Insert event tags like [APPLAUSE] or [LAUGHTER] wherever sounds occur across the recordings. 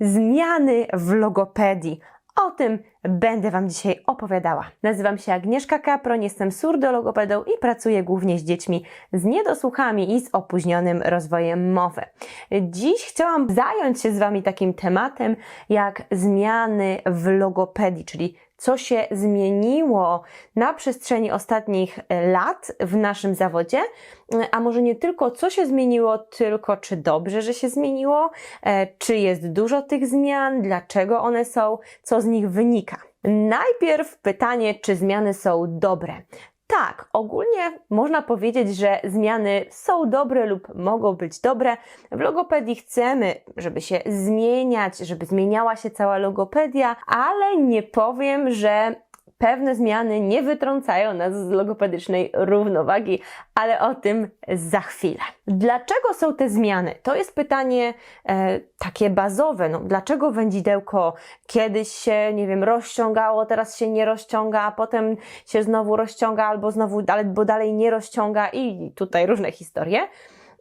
zmiany w logopedii. O tym będę Wam dzisiaj opowiadała. Nazywam się Agnieszka Kapron, jestem surdologopedą i pracuję głównie z dziećmi z niedosłuchami i z opóźnionym rozwojem mowy. Dziś chciałam zająć się z Wami takim tematem jak zmiany w logopedii, czyli co się zmieniło na przestrzeni ostatnich lat w naszym zawodzie, a może nie tylko co się zmieniło, tylko czy dobrze, że się zmieniło, e, czy jest dużo tych zmian, dlaczego one są, co z nich wynika. Najpierw pytanie, czy zmiany są dobre. Tak, ogólnie można powiedzieć, że zmiany są dobre lub mogą być dobre. W logopedii chcemy, żeby się zmieniać, żeby zmieniała się cała logopedia, ale nie powiem, że pewne zmiany nie wytrącają nas z logopedycznej równowagi, ale o tym za chwilę. Dlaczego są te zmiany? To jest pytanie e, takie bazowe. No, dlaczego wędzidełko kiedyś się, nie wiem, rozciągało, teraz się nie rozciąga, a potem się znowu rozciąga, albo znowu, albo dalej nie rozciąga i tutaj różne historie.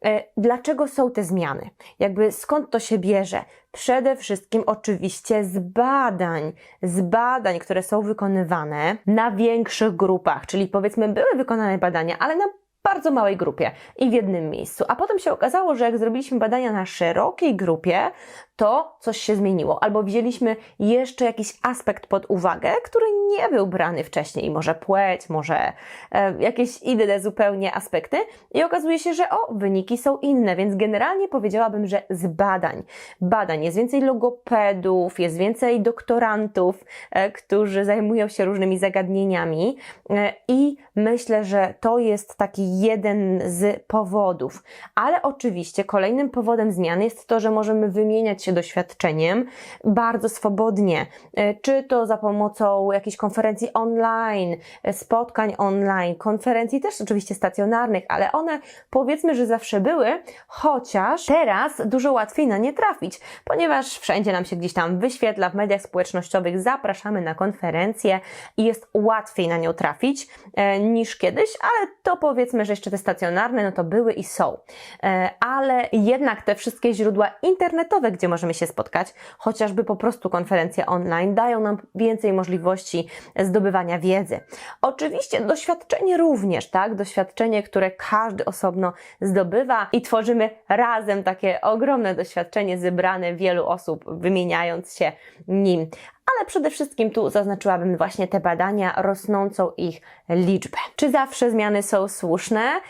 E, Dlaczego są te zmiany? Jakby skąd to się bierze? Przede wszystkim oczywiście z badań, z badań, które są wykonywane na większych grupach, czyli powiedzmy były wykonane badania, ale na bardzo małej grupie i w jednym miejscu. A potem się okazało, że jak zrobiliśmy badania na szerokiej grupie, to coś się zmieniło, albo wzięliśmy jeszcze jakiś aspekt pod uwagę, który nie był brany wcześniej, może płeć, może e, jakieś inne zupełnie aspekty, i okazuje się, że o, wyniki są inne, więc generalnie powiedziałabym, że z badań. Badań. Jest więcej logopedów, jest więcej doktorantów, e, którzy zajmują się różnymi zagadnieniami, e, i myślę, że to jest taki jeden z powodów. Ale oczywiście kolejnym powodem zmian jest to, że możemy wymieniać się doświadczeniem bardzo swobodnie, E, czy to za pomocą jakichś konferencji online, e, spotkań online, konferencji też oczywiście stacjonarnych, ale one powiedzmy, że zawsze były, chociaż teraz dużo łatwiej na nie trafić, ponieważ wszędzie nam się gdzieś tam wyświetla w mediach społecznościowych, zapraszamy na konferencję i jest łatwiej na nią trafić e, niż kiedyś, ale to powiedzmy, że jeszcze te stacjonarne, no to były i są. Ale jednak te wszystkie źródła internetowe, gdzie możemy się spotkać, chociażby po prostu konferencje online, dają nam więcej możliwości zdobywania wiedzy. Oczywiście doświadczenie również, tak? Doświadczenie, które każdy osobno zdobywa i tworzymy razem takie ogromne doświadczenie zebrane wielu osób, wymieniając się nim. Ale przede wszystkim tu zaznaczyłabym właśnie te badania, rosnącą ich liczbę. Czy zawsze zmiany są słuszne?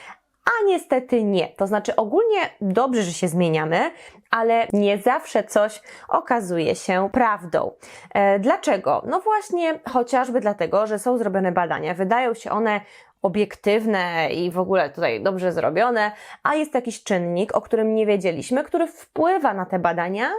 A niestety nie. To znaczy ogólnie dobrze, że się zmieniamy, ale nie zawsze coś okazuje się prawdą. E, dlaczego? No właśnie chociażby dlatego, że są zrobione badania. Wydają się one obiektywne i w ogóle tutaj dobrze zrobione, a jest jakiś czynnik, o którym nie wiedzieliśmy, który wpływa na te badania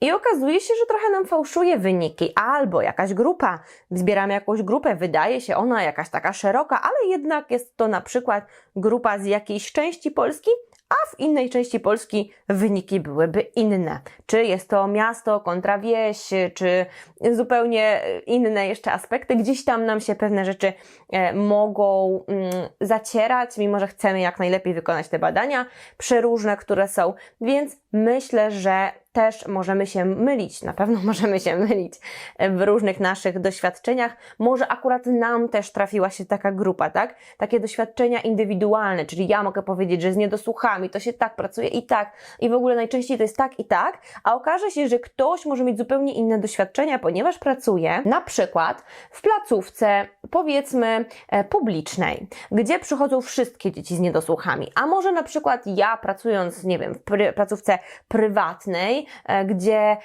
i okazuje się, że trochę nam fałszuje wyniki, albo jakaś grupa, zbieramy jakąś grupę, wydaje się ona jakaś taka szeroka, ale jednak jest to na przykład grupa z jakiejś części Polski, a w innej części Polski wyniki byłyby inne. Czy jest to miasto kontra wieś, czy zupełnie inne jeszcze aspekty, gdzieś tam nam się pewne rzeczy e, mogą mm, zacierać, mimo że chcemy jak najlepiej wykonać te badania przeróżne, które są, więc myślę, że też możemy się mylić, na pewno [LAUGHS] możemy się mylić w różnych naszych doświadczeniach. Może akurat nam też trafiła się taka grupa, tak? Takie doświadczenia indywidualne, czyli ja mogę powiedzieć, że z niedosłuchami to się tak pracuje i tak, i w ogóle najczęściej to jest tak i tak, a okaże się, że ktoś może mieć zupełnie inne doświadczenia, ponieważ pracuje na przykład w placówce, powiedzmy, e, publicznej, gdzie przychodzą wszystkie dzieci z niedosłuchami, a może na przykład ja pracując, nie wiem, w pry- placówce prywatnej, e, gdzie e,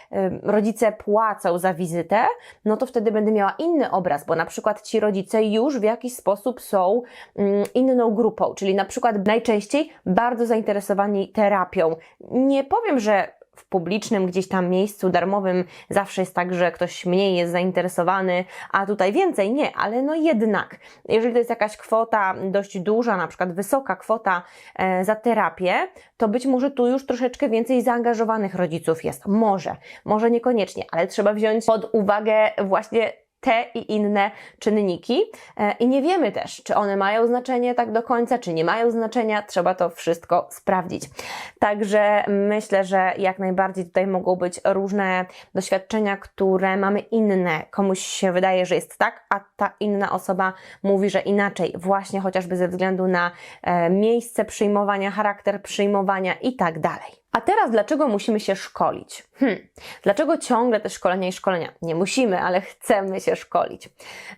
rodzice płacą za wizytę, no to wtedy będę miała inny obraz, bo na przykład ci rodzice już w jakiś sposób są mm, inną grupą, czyli na przykład najczęściej bardzo zainteresowani terapią. Nie powiem, że w publicznym gdzieś tam miejscu darmowym zawsze jest tak, że ktoś mniej jest zainteresowany, a tutaj więcej. Nie, ale no jednak, jeżeli to jest jakaś kwota dość duża, na przykład wysoka kwota e, za terapię, to być może tu już troszeczkę więcej zaangażowanych rodziców jest. Może, może niekoniecznie, ale trzeba wziąć pod uwagę właśnie te i inne czynniki e, i nie wiemy też, czy one mają znaczenie tak do końca, czy nie mają znaczenia. Trzeba to wszystko sprawdzić. Także myślę, że jak najbardziej tutaj mogą być różne doświadczenia, które mamy inne. Komuś się wydaje, że jest tak, a ta inna osoba mówi, że inaczej, właśnie chociażby ze względu na e, miejsce przyjmowania, charakter przyjmowania i tak dalej. A teraz dlaczego musimy się szkolić? Hmm. Dlaczego ciągle te szkolenia i szkolenia? Nie musimy, ale chcemy się szkolić.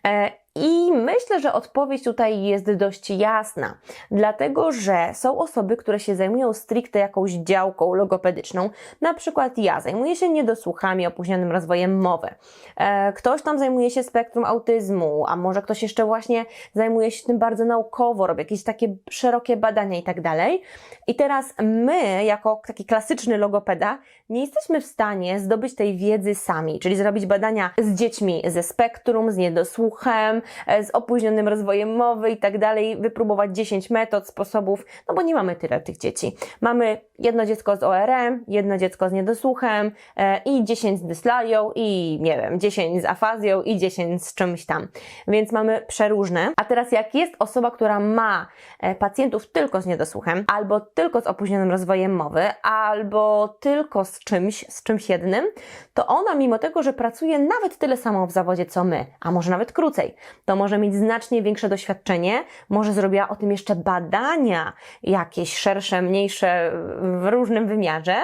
E, i myślę, że odpowiedź tutaj jest dość jasna, dlatego że są osoby, które się zajmują stricte jakąś działką logopedyczną. Na przykład ja zajmuję się niedosłuchami, opóźnionym rozwojem mowy. E, ktoś tam zajmuje się spektrum autyzmu, a może ktoś jeszcze właśnie zajmuje się tym bardzo naukowo, robi jakieś takie szerokie badania i tak dalej. I teraz my, jako taki klasyczny logopeda, nie jesteśmy w stanie zdobyć tej wiedzy sami, czyli zrobić badania z dziećmi ze spektrum, z niedosłuchem, e, z opóźnionym rozwojem mowy i tak dalej, wypróbować 10 metod, sposobów, no bo nie mamy tyle tych dzieci. Mamy jedno dziecko z ORM, jedno dziecko z niedosłuchem e, i 10 z dyslalią i nie wiem, 10 z afazją i 10 z czymś tam. Więc mamy przeróżne. A teraz jak jest osoba, która ma e, pacjentów tylko z niedosłuchem, albo tylko z opóźnionym rozwojem mowy, albo tylko z czymś, z czymś jednym, to ona mimo tego, że pracuje nawet tyle samo w zawodzie co my, a może nawet krócej, to może mieć znacznie większe doświadczenie, może zrobiła o tym jeszcze badania jakieś szersze, mniejsze w różnym wymiarze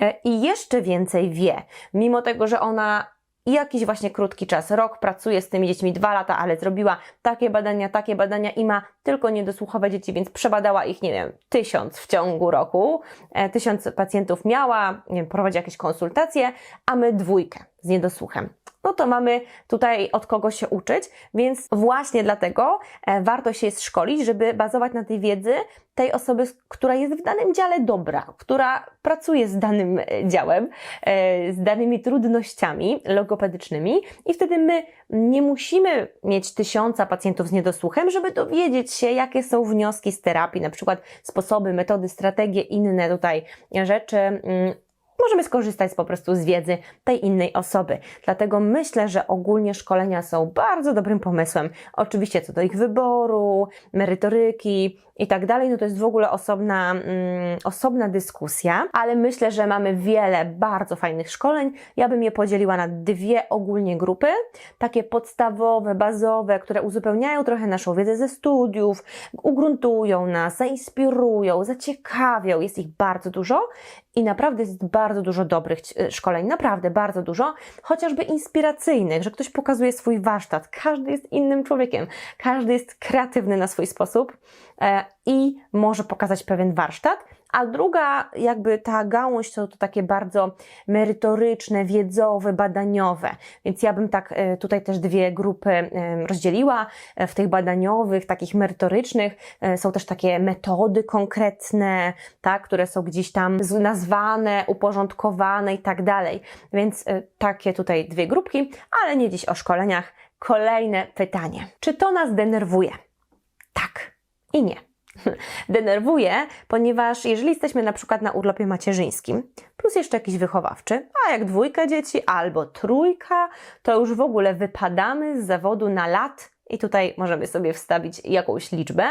e, i jeszcze więcej wie, mimo tego, że ona jakiś właśnie krótki czas, rok pracuje z tymi dziećmi, dwa lata, ale zrobiła takie badania, takie badania i ma tylko niedosłuchowe dzieci, więc przebadała ich, nie wiem, tysiąc w ciągu roku, e, tysiąc pacjentów miała, nie wiem, prowadzi jakieś konsultacje, a my dwójkę z niedosłuchem no to mamy tutaj od kogo się uczyć, więc właśnie dlatego e, warto się szkolić, żeby bazować na tej wiedzy tej osoby, która jest w danym dziale dobra, która pracuje z danym e, działem, e, z danymi trudnościami logopedycznymi i wtedy my nie musimy mieć tysiąca pacjentów z niedosłuchem, żeby dowiedzieć się, jakie są wnioski z terapii, na przykład sposoby, metody, strategie, inne tutaj rzeczy, mm, możemy skorzystać po prostu z wiedzy tej innej osoby. Dlatego myślę, że ogólnie szkolenia są bardzo dobrym pomysłem. Oczywiście co do ich wyboru, merytoryki i tak dalej, no to jest w ogóle osobna, mm, osobna dyskusja, ale myślę, że mamy wiele bardzo fajnych szkoleń. Ja bym je podzieliła na dwie ogólnie grupy, takie podstawowe, bazowe, które uzupełniają trochę naszą wiedzę ze studiów, ugruntują nas, zainspirują, zaciekawią. Jest ich bardzo dużo i naprawdę jest bardzo dużo dobrych e, szkoleń, naprawdę bardzo dużo, chociażby inspiracyjnych, że ktoś pokazuje swój warsztat. Każdy jest innym człowiekiem, każdy jest kreatywny na swój sposób e, i może pokazać pewien warsztat. A druga, jakby ta gałąź to, to takie bardzo merytoryczne, wiedzowe, badaniowe. Więc ja bym tak e, tutaj też dwie grupy e, rozdzieliła. E, w tych badaniowych, takich merytorycznych są też takie metody konkretne, tak, które są gdzieś tam nazwane, uporządkowane i tak dalej. Więc takie tutaj dwie grupki, ale nie dziś o szkoleniach. Kolejne pytanie. Czy to nas denerwuje? Tak i nie. [LAUGHS] denerwuje, ponieważ jeżeli jesteśmy na przykład na urlopie macierzyńskim, plus jeszcze jakiś wychowawczy, a jak dwójka dzieci albo trójka, to już w ogóle wypadamy z zawodu na lat i tutaj możemy sobie wstawić jakąś liczbę.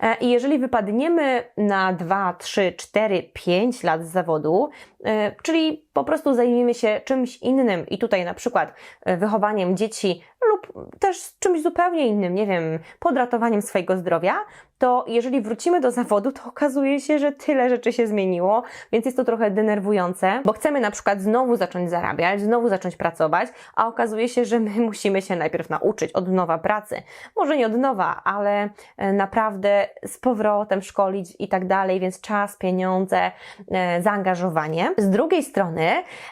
E, I jeżeli wypadniemy na 2, 3, 4, 5 lat z zawodu, e, czyli po prostu zajmiemy się czymś innym i tutaj na przykład e, wychowaniem dzieci lub też czymś zupełnie innym, nie wiem, podratowaniem swojego zdrowia, to jeżeli wrócimy do zawodu, to okazuje się, że tyle rzeczy się zmieniło, więc jest to trochę denerwujące, bo chcemy na przykład znowu zacząć zarabiać, znowu zacząć pracować, a okazuje się, że my [LAUGHS] musimy się najpierw nauczyć od nowa pracy. Może nie od nowa, ale e, naprawdę z powrotem szkolić i tak dalej, więc czas, pieniądze, e, zaangażowanie. Z drugiej strony,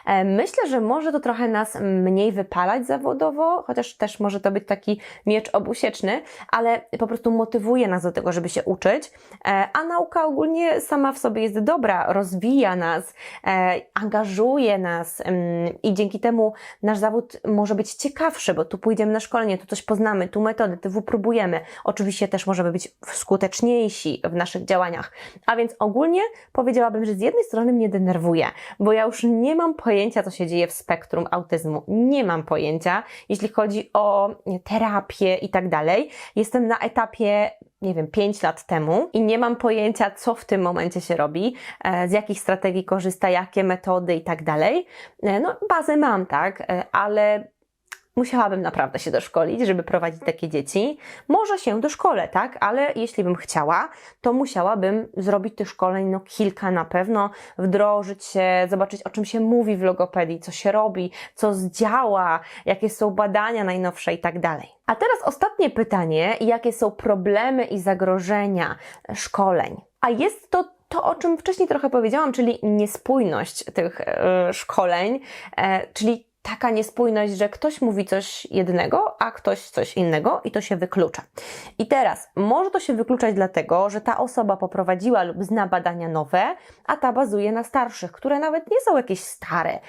e, myślę, że może to trochę nas mniej wypalać zawodowo, chociaż też może to być taki miecz obusieczny, ale po prostu motywuje nas do tego, żeby się uczyć, e, a nauka ogólnie sama w sobie jest dobra, rozwija nas, e, angażuje nas i dzięki temu nasz zawód może być ciekawszy, bo tu pójdziemy na szkolenie, tu coś poznamy, tu metody, tu wypróbujemy. Oczywiście też możemy być skuteczniejsi w naszych działaniach. A więc ogólnie powiedziałabym, że z jednej strony mnie denerwuje, bo ja już nie mam pojęcia, co się dzieje w spektrum autyzmu. Nie mam pojęcia, jeśli chodzi o terapię i tak dalej. Jestem na etapie nie wiem, 5 lat temu i nie mam pojęcia, co w tym momencie się robi, e, z jakich strategii korzysta, jakie metody i tak dalej. E, No, bazę mam, tak, e, ale musiałabym naprawdę się doszkolić, żeby prowadzić takie dzieci. Może się doszkolę, tak, ale jeśli bym chciała, to musiałabym zrobić tych szkoleń, no kilka na pewno, wdrożyć się, zobaczyć o czym się mówi w logopedii, co się robi, co zdziała, jakie są badania najnowsze i tak dalej. A teraz ostatnie pytanie, jakie są problemy i zagrożenia szkoleń? A jest to to, o czym wcześniej trochę powiedziałam, czyli niespójność tych e, szkoleń, e, czyli taka niespójność, że ktoś mówi coś jednego, a ktoś coś innego i to się wyklucza. I teraz może to się wykluczać dlatego, że ta osoba poprowadziła lub zna badania nowe, a ta bazuje na starszych, które nawet nie są jakieś stare.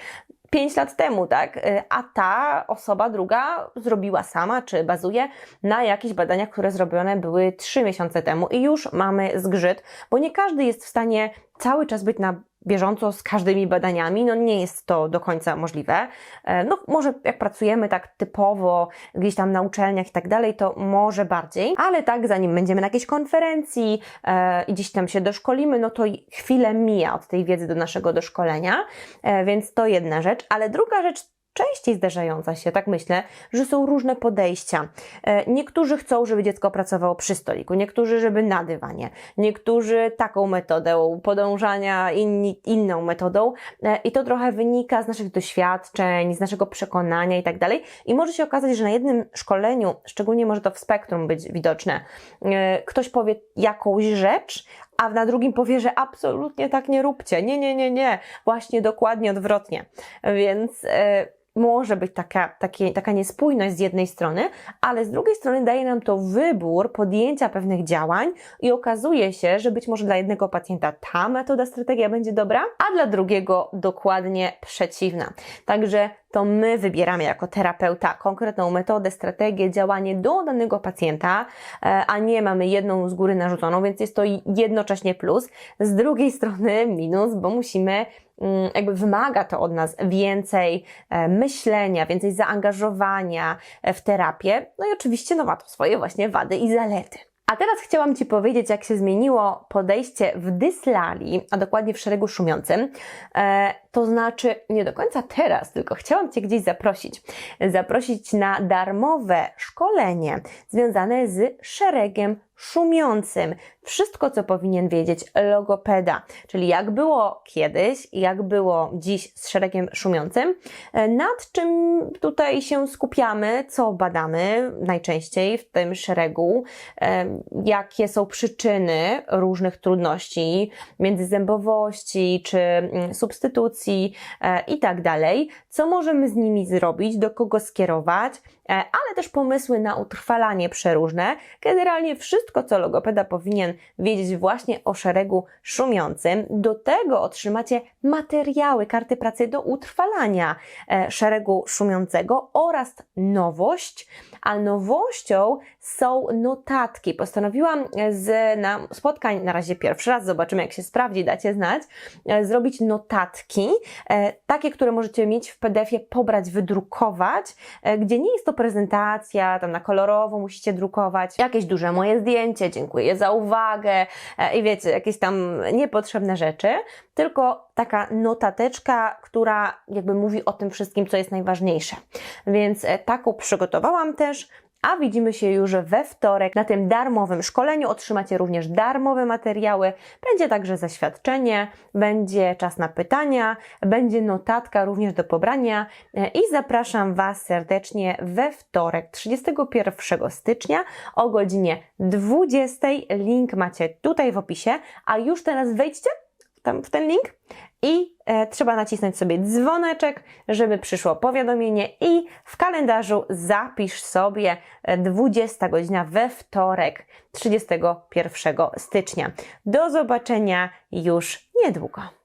5 lat temu, tak? Y, A ta osoba druga zrobiła sama, czy bazuje na jakichś badaniach, które zrobione były 3 miesiące temu i już mamy zgrzyt, bo nie każdy jest w stanie cały czas być na bieżąco z każdymi badaniami, no nie jest to do końca możliwe. E, No może jak pracujemy tak typowo gdzieś tam na uczelniach i tak dalej, to może bardziej, ale tak zanim będziemy na jakiejś konferencji e, i gdzieś tam się doszkolimy, no to chwilę mija od tej wiedzy do naszego doszkolenia, e, więc to jedna rzecz, ale druga rzecz częściej zdarzająca się, tak myślę, że są różne podejścia. E, Niektórzy chcą, żeby dziecko pracowało przy stoliku, niektórzy, żeby na dywanie, niektórzy taką metodą podążania, inni inną metodą E, i to trochę wynika z naszych doświadczeń, z naszego przekonania i tak dalej. I może się okazać, że na jednym szkoleniu, szczególnie może to w spektrum być widoczne, e, ktoś powie jakąś rzecz, a na drugim powie, że absolutnie tak nie róbcie. Nie, nie, nie, nie. Właśnie dokładnie odwrotnie. Więc może być taka, takie, taka niespójność z jednej strony, ale z drugiej strony daje nam to wybór podjęcia pewnych działań i okazuje się, że być może dla jednego pacjenta ta metoda, strategia będzie dobra, a dla drugiego dokładnie przeciwna. Także to my wybieramy jako terapeuta konkretną metodę, strategię, działanie do danego pacjenta, e, a nie mamy jedną z góry narzuconą, więc jest to jednocześnie plus. Z drugiej [LAUGHS] strony minus, bo musimy mm, jakby wymaga to od nas więcej e, myślenia, więcej zaangażowania e, w terapię. No i oczywiście no ma to swoje właśnie wady i zalety. A teraz chciałam Ci powiedzieć, jak się zmieniło podejście w dyslali, a dokładnie w szeregu szumiącym. E, to znaczy, nie do końca teraz, tylko chciałam Cię gdzieś zaprosić. Zaprosić na darmowe szkolenie związane z szeregiem szumiącym. Wszystko, co powinien wiedzieć logopeda, czyli jak było kiedyś, jak było dziś z szeregiem szumiącym, e, nad czym tutaj się skupiamy, co badamy najczęściej w tym szeregu, e, jakie są przyczyny różnych trudności, międzyzębowości czy mm, substytucji e, i tak dalej, co możemy z nimi zrobić, do kogo skierować, ale też pomysły na utrwalanie przeróżne. Generalnie wszystko, co logopeda powinien wiedzieć właśnie o szeregu szumiącym. Do tego otrzymacie materiały, karty pracy do utrwalania e, szeregu szumiącego oraz nowość, a nowością są notatki. Postanowiłam z na spotkań, na razie pierwszy raz, zobaczymy jak się sprawdzi, dacie znać, e, zrobić notatki, e, takie, które możecie mieć w PDF-ie, pobrać, wydrukować, e, gdzie nie jest to prezentacja, tam na kolorowo musicie drukować, jakieś duże moje zdjęcie, dziękuję za uwagę e, i wiecie, jakieś tam niepotrzebne rzeczy, tylko taka notateczka, która jakby mówi o tym wszystkim, co jest najważniejsze. Więc e, taką przygotowałam też. A widzimy się już we wtorek na tym darmowym szkoleniu. Otrzymacie również darmowe materiały. Będzie także zaświadczenie, będzie czas na pytania, będzie notatka również do pobrania E, i zapraszam Was serdecznie we wtorek 31 stycznia o godzinie 20. Link macie tutaj w opisie, a już teraz wejdźcie tam w ten link i e, trzeba nacisnąć sobie dzwoneczek, żeby przyszło powiadomienie i w kalendarzu zapisz sobie e, 20 godzina we wtorek 31 stycznia. Do zobaczenia już niedługo.